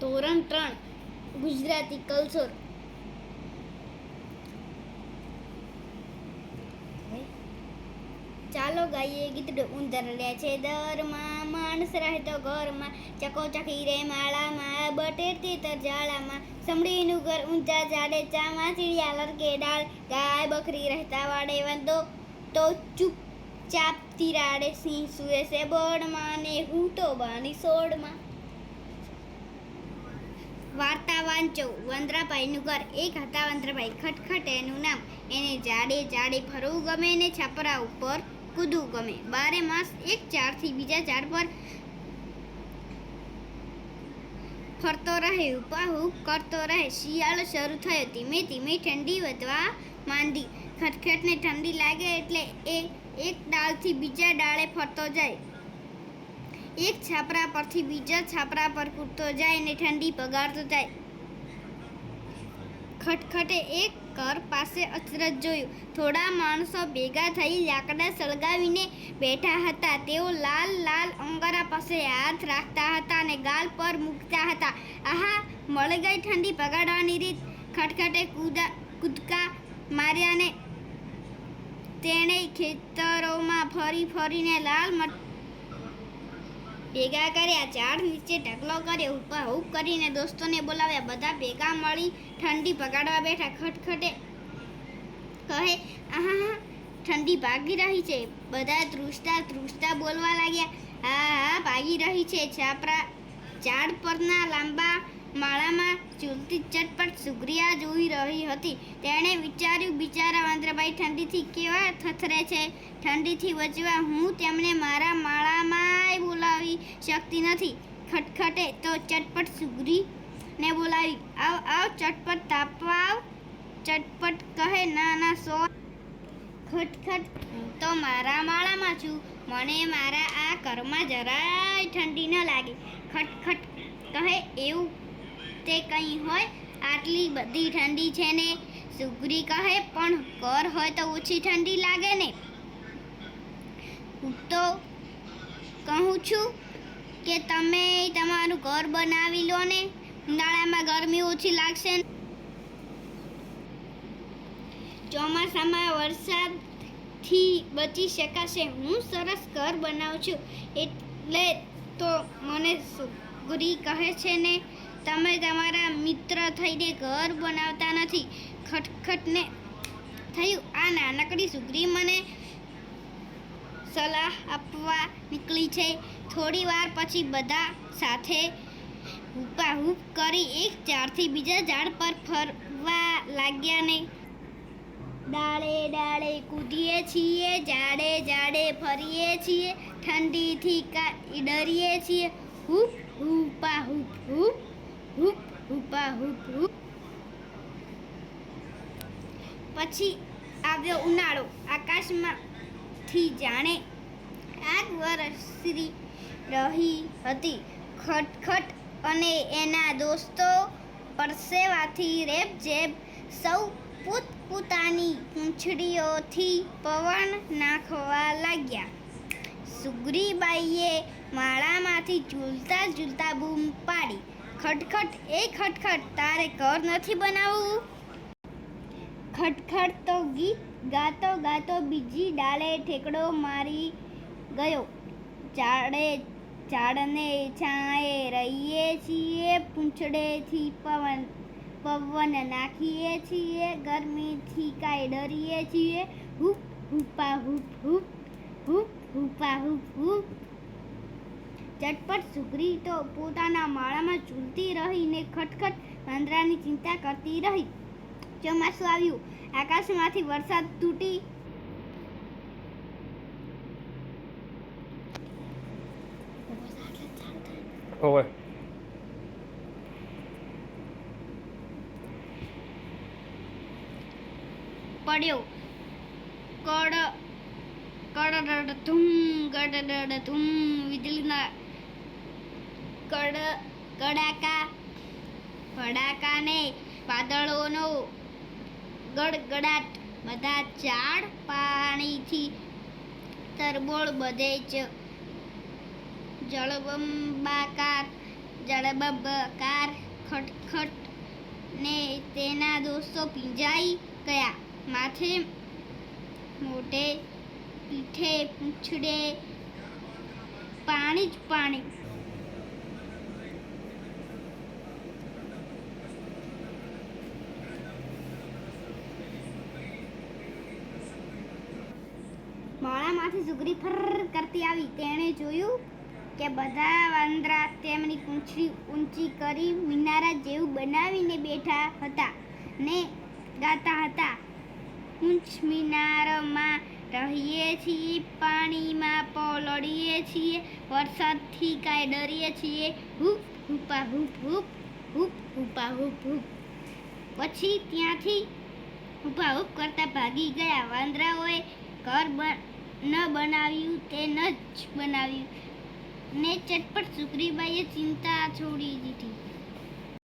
ધોરણ ત્રણ, ગુજરાતી કલ્ચર. ચાલો ગાઈએ ગીત ઉંદર લે છે દરમાં, માણસ રહે તો ઘરમાં. ચકો ચકી રે માળામાં બટેરતી તર જાળામાં સમડીનું ઘર ઊંચા ઝાડે, ચામાં ચીડિયા લડકે ડાળ. ગાય બકરી રહેતા વાડે વંદો તો ચૂપચાપ તિરાડે સિંહ સુએ છે બોર્ડમાં ને હું તો બાની સોડમાં વાર્તા વાંચો વંદરાભાઈનું ઘર એક હતા વંદરાભાઈ ખટખટ એનું નામ. એને જાડે જાડે ફરવું ગમે ને છાપરા ઉપર કૂદવું ગમે. બારે માસ એક ઝાડથી બીજા ઝાડ પર ફરતો રહે ઉપાહુપ કરતો રહે. શિયાળો શરૂ થયો, ધીમે ધીમે ઠંડી વધવા માંડી. ખટખટને ઠંડી લાગે એટલે એ એક ડાળથી બીજા ડાળે ફરતો જાય. એક છાપરા પરથી બીજા છાપરા પર કૂદતો જાય ને ઠંડી પગારતો જાય. ખટખટે એક ઘર પાસે અચરજ જોયું. થોડા માણસો ભેગા થઈ લાકડા સળગાવીને બેઠા હતા. તેઓ લાલ લાલ અંગારા પાસે હાથ રાખતા હતા અને ગાલ પર મૂકતા હતા. આહા, મળી ગઈ ઠંડી પગાડવાની રીત. ખટખટે કૂદા, કૂદકા માર્યા ને તેણે ખેતરોમાં ફરી ફરીને લાલ મટ ભેગા કર્યા, ઝાડ નીચે ઢગલો કર્યો ઉપર હુપ કરીને દોસ્તોને બોલાવ્યા. બધા ભેગા મળી ઠંડી ભગાડવા બેઠા. ખટખટે કહે, આહા ઠંડી ભાગી રહી છે. બધા ધ્રુસતા ધ્રુસતા બોલવા લાગ્યા. હા હા, ભાગી રહી છે. છાપરા ઝાડ પરના લાંબા માળામાં ઝૂલતી ચટપટ સુગ્રિયા જોઈ રહી હતી. તેણે વિચાર્યું, બિચારા વાંદરાભાઈ ઠંડીથી કેવા થથરે છે? ઠંડીથી બચવા હું તેમને મારા માળામાંય બોલાવી શકતી નથી. ખટખટે તો ચટપટ સુગરી ને બોલાવી, આવ આવ, ચટપટ તાપવા આવ. ચટપટ કહે, ના ના, સો. ખટખટ હું તો મારા માળામાં છું. મને મારા આ ઘરમાં જરાય ઠંડી ન લાગે. ખટખટ કહે, એવું તે કંઈ હોય, આટલી બધી ઠંડી છે ને, સુગરી કહે, પણ ઘર હોય તો ઓછી ઠંડી લાગે ને. હું તો કહું છું કે તમે તમારું ઘર બનાવી લો ને, ઉનાળામાં ગરમી ઓછી લાગશે ચોમાસામાં વરસાદથી બચી શકાશે. હું સરસ ઘર બનાવું છું. એટલે તો મને સુગરી કહે છે ને તમે તમારા મિત્ર થઈને ઘર બનાવતા નથી. ખટખટને થયું, આ નાનકડી સુગરી મને સલાહ આપવા નીકળી છે. થોડી વાર પછી બધા સાથે હુપાહુપ કરી એક ઝાડથી બીજા ઝાડ પર ફરવા લાગ્યા ને ડાળે ડાળે કૂદીએ છીએ, ઝાડે ઝાડે ફરીએ છીએ, ઠંડીથી કા ડરીએ છીએ. હુપ હુપા હુપ હુપ. હુપ, હુપા, હુપ હુપ. પછી આવ્યો ઉનાળો. આકાશમાંથી જાણે આગ વરસી રહી હતી. ખટખટ અને એના દોસ્તો પરસેવાથી રેબ જેબ સૌ પોતપોતાની પૂંછડીઓથી પવન નાખવા લાગ્યા. સુગ્રીબાઈએ માળામાંથી ઝૂલતા ઝૂલતા બૂમ પાડી. ખટખટ, એ ખટખટ તારે ઘર નથી બનાવવું? ખટખટ તો ગીત ગાતો ગાતો બીજી ડાળે ઠેકડો મારી ગયો. ચાડે ચાડને છાંએ રહીએ છીએ પૂંછડેથી પવન પવન નાખીએ છીએ, ગરમીથી કાંઈ ડરીએ છીએ. હુપ, હુપા, હુપ હુપ હુપ, હુપા, હુપ હુપ. ચટપટ સુગરી તો પોતાના માળામાં ઝૂલતી રહીને ખટખટ વાંદરાની ચિંતા કરતી રહી. ચોમાસું આવ્યું. આકાશમાંથી વરસાદ તૂટી. ઓવે. પડ્યો. કડ કડડ ધૂમ ગડડ ધૂમ વીજળીના કડ, કડાકા ભડાકાને વાદળોનો ગડગડાટ. બધા ઝાડ પાણીથી તરબોળ બધે જ. જળબંબાકાર જળબંબાકાર ખટખટ ને તેના દોસ્તો પીંજાઈ ગયા. માથે મોઢે પીઠે પૂંછડે પાણી જ પાણી. મોડામાંથી સુગરી ફર કરતી આવી, તેણે જોયું કે બધા વાંદરા તેમની પૂંછડી ઊંચી કરી મિનારા જેવું બનાવીને બેઠા હતા ને ગાતા હતા. ઊંચ મિનારમાં રહીએ છીએ, પાણીમાં પલળીએ છીએ, વરસાદથી કાંઈ ડરીએ છીએ. હુપ, હુપા, હુપ હુપ હુપ, હુપા, હુપ હુપ. પછી ત્યાંથી હુપા, હુપ કરતા ભાગી ગયા. વાંદરાઓએ ઘર ન બનાવ્યું તે ન જ બનાવ્યું. ને ચટપટ સુગ્રીબાઈએ ચિંતા છોડી દીધી.